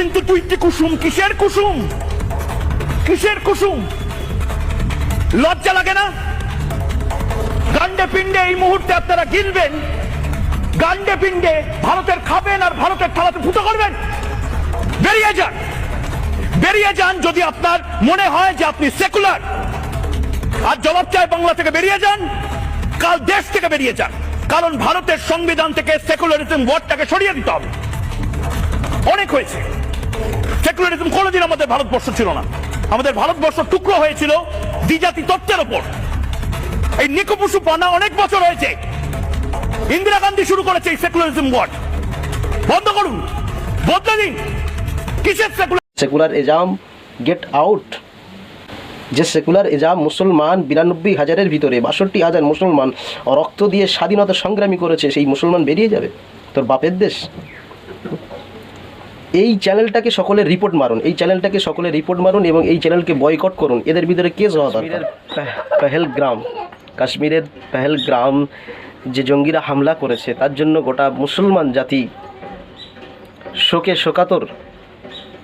কিন্তু তুই কি কুসুম? কিসের কুসুম? কিসের কুসুম? লজ্জা লাগে না? গান্ডে পিণ্ডে এই মুহূর্তে আপনারা গিলবেন। গান্ডে পিণ্ডে ভারতের খাবেন আর ভারতের থালাতে ফুটো করবেন। বেরিয়ে যান। বেরিয়ে যান যদি আপনার মনে হয় যে আপনি সেকুলার। আর জবাব চায় বাংলা থেকে বেরিয়ে যান। কাল দেশ থেকে বেরিয়ে যান। কারণ ভারতের সংবিধান থেকে সেকুলারিজম ওয়ার্ডটাকে সরিয়ে দিতে হবে। অনেক হয়েছে। সেকুলারিজম কোনোদিন আমাদের ভারতবর্ষ ছিল না। আমাদের ভারতবর্ষ টুকরো হয়েছিল দ্বিজাতি তত্ত্বের ওপর। এই নিকপুষু পানা অনেক বছর হয়েছে। ইন্দিরা গান্ধী শুরু করেছে এই সেকুলারিজম ওয়ার্ড বন্ধ করুন। বদলে দিন। কিসের secular secularism get out যে সেকুলার এজাম মুসলমান বিরানব্বই হাজারের ভিতরে বাষট্টি হাজার মুসলমান রক্ত দিয়ে স্বাধীনতা সংগ্রামী করেছে, সেই মুসলমান বেরিয়ে যাবে? তোর বাপের দেশ? এই চ্যানেলটাকে সকলে রিপোর্ট মারুন এই চ্যানেলটাকে সকলে রিপোর্ট মারুন এবং এই চ্যানেলকে বয়কট করুন। এদের ভিতরে কেস হওয়া দরকার পেহেলগ্রাম। কাশ্মীরের পেহেলগ্রাম যে জঙ্গিরা হামলা করেছে তার জন্য গোটা মুসলমান জাতি শোকে শোকাতর।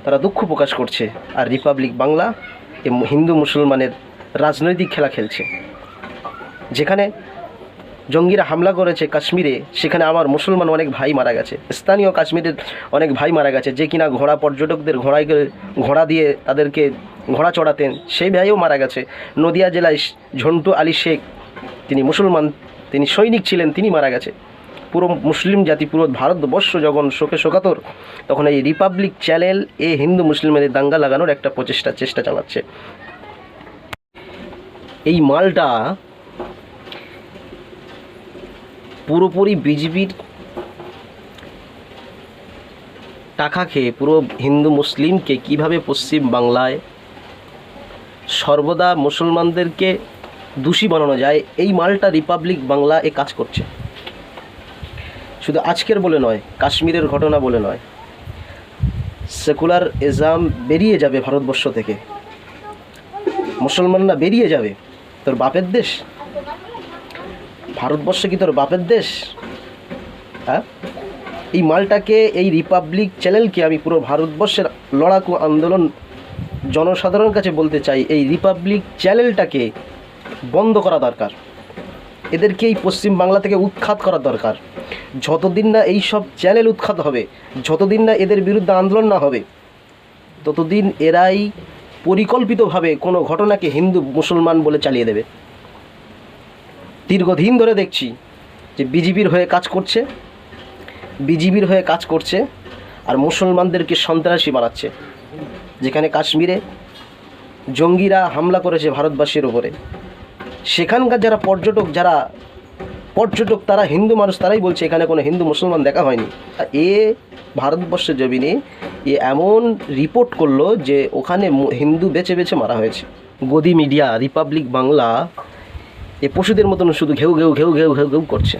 তারা দুঃখ প্রকাশ করছে। আর রিপাবলিক বাংলা এ হিন্দু মুসলমানের রাজনৈতিক খেলা খেলছে। যেখানে জঙ্গিরা হামলা করেছে কাশ্মীরে, সেখানে আমার মুসলমান অনেক ভাই মারা গেছে। স্থানীয় কাশ্মীরের অনেক ভাই মারা গেছে, যে কিনা ঘোড়া পর্যটকদের ঘোড়ায় ঘোড়া দিয়ে তাদেরকে ঘোড়া চড়াতেন, সেই ভাইও মারা গেছে। নদিয়া জেলায় ঝন্টু আলী শেখ, তিনি মুসলমান, তিনি সৈনিক ছিলেন, তিনি মারা গেছে। পুরো মুসলিম জাতি, পুরো ভারতবর্ষ যখন শোকে শোকাতর, তখন এই রিপাবলিক চ্যানেল এ হিন্দু মুসলিমের দাঙ্গা লাগানোর একটা প্রচেষ্টা, চেষ্টা চালাচ্ছে। এই মালটা পুরোপুরি বিজেপির টাকা খেয়ে পুরো হিন্দু মুসলিমকে কীভাবে পশ্চিম বাংলায় সর্বদা মুসলমানদেরকে দোষী বানানো যায়, এই মালটা রিপাবলিক বাংলা এ কাজ করছে। শুধু আজকের বলে নয়, কাশ্মীরের ঘটনা বলে নয়। সেকুলার এজাম বেরিয়ে যাবে ভারতবর্ষ থেকে। মুসলমানরা বেরিয়ে যাবে। তোর বাপের দেশ? ভারতবর্ষ কি তোর বাপের দেশ? হ্যাঁ? এই মালটাকে, এই রিপাবলিক চ্যানেলকে আমি পুরো ভারতবর্ষের লড়াকু আন্দোলন জনসাধারণের কাছে বলতে চাই, এই রিপাবলিক চ্যানেলটাকে বন্ধ করা দরকার। এদেরকে এই পশ্চিম বাংলা থেকে উৎখাত করা দরকার। যতদিন না এই সব চ্যানেল উৎখাত হবে, যতদিন না এদের বিরুদ্ধে আন্দোলন না হবে, ততদিন এরাই পরিকল্পিতভাবে কোনো ঘটনাকে হিন্দু, মুসলমান বলে চালিয়ে দেবে। দীর্ঘদিন ধরে দেখছি যে বিজেপির হয়ে কাজ করছে, বিজিবির হয়ে কাজ করছে আর মুসলমানদেরকে সন্ত্রাসী বানাচ্ছে। যেখানে কাশ্মীরে জঙ্গিরা হামলা করেছে ভারতবাসীর উপরে। সেখানকার যারা পর্যটক যারা পর্যটক, তারা হিন্দু মানুষ, তারাই বলছে এখানে কোনো হিন্দু মুসলমান দেখা হয়নি। এ ভারতবর্ষের জমিনে এ এমন রিপোর্ট করল যে ওখানে হিন্দু বেছে বেছে মারা হয়েছে। গদি মিডিয়া, রিপাবলিক বাংলা এ পশুদের মতন শুধু ঘেউ ঘেউ ঘেউ ঘেউ ঘেউ ঘেউ করছে।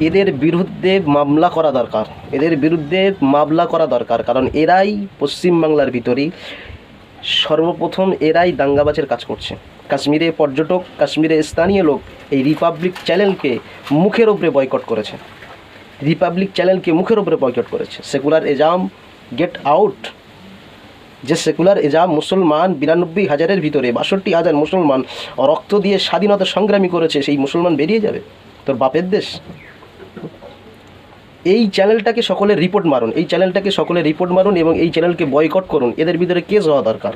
এদের বিরুদ্ধে মামলা করা দরকার। এদের বিরুদ্ধে মামলা করা দরকার। কারণ এরাই পশ্চিমবাংলার ভিতরেই সর্বপ্রথম এরাই দাঙ্গাবাজের কাজ করছে। কাশ্মীরে পর্যটক, কাশ্মীরে স্থানীয় লোক এই রিপাবলিক চ্যানেলকে মুখের ওপরে বয়কট করেছে। রিপাবলিক চ্যানেলকে মুখের ওপরে বয়কট করেছে। সেকুলার এজাম গেট আউট যে সেকুলার এজাম মুসলমান বিরানব্বই হাজারের ভিতরে বাষট্টি হাজার মুসলমান রক্ত দিয়ে স্বাধীনতা সংগ্রামী করেছে, সেই মুসলমান বেরিয়ে যাবে? তোর বাপের দেশ? এই চ্যানেলটাকে সকলে রিপোর্ট মারুন, এই চ্যানেলটাকে সকলে রিপোর্ট মারুন এবং এই চ্যানেলকে বয়কট করুন, এদের ভিতরে কেস হওয়া দরকার।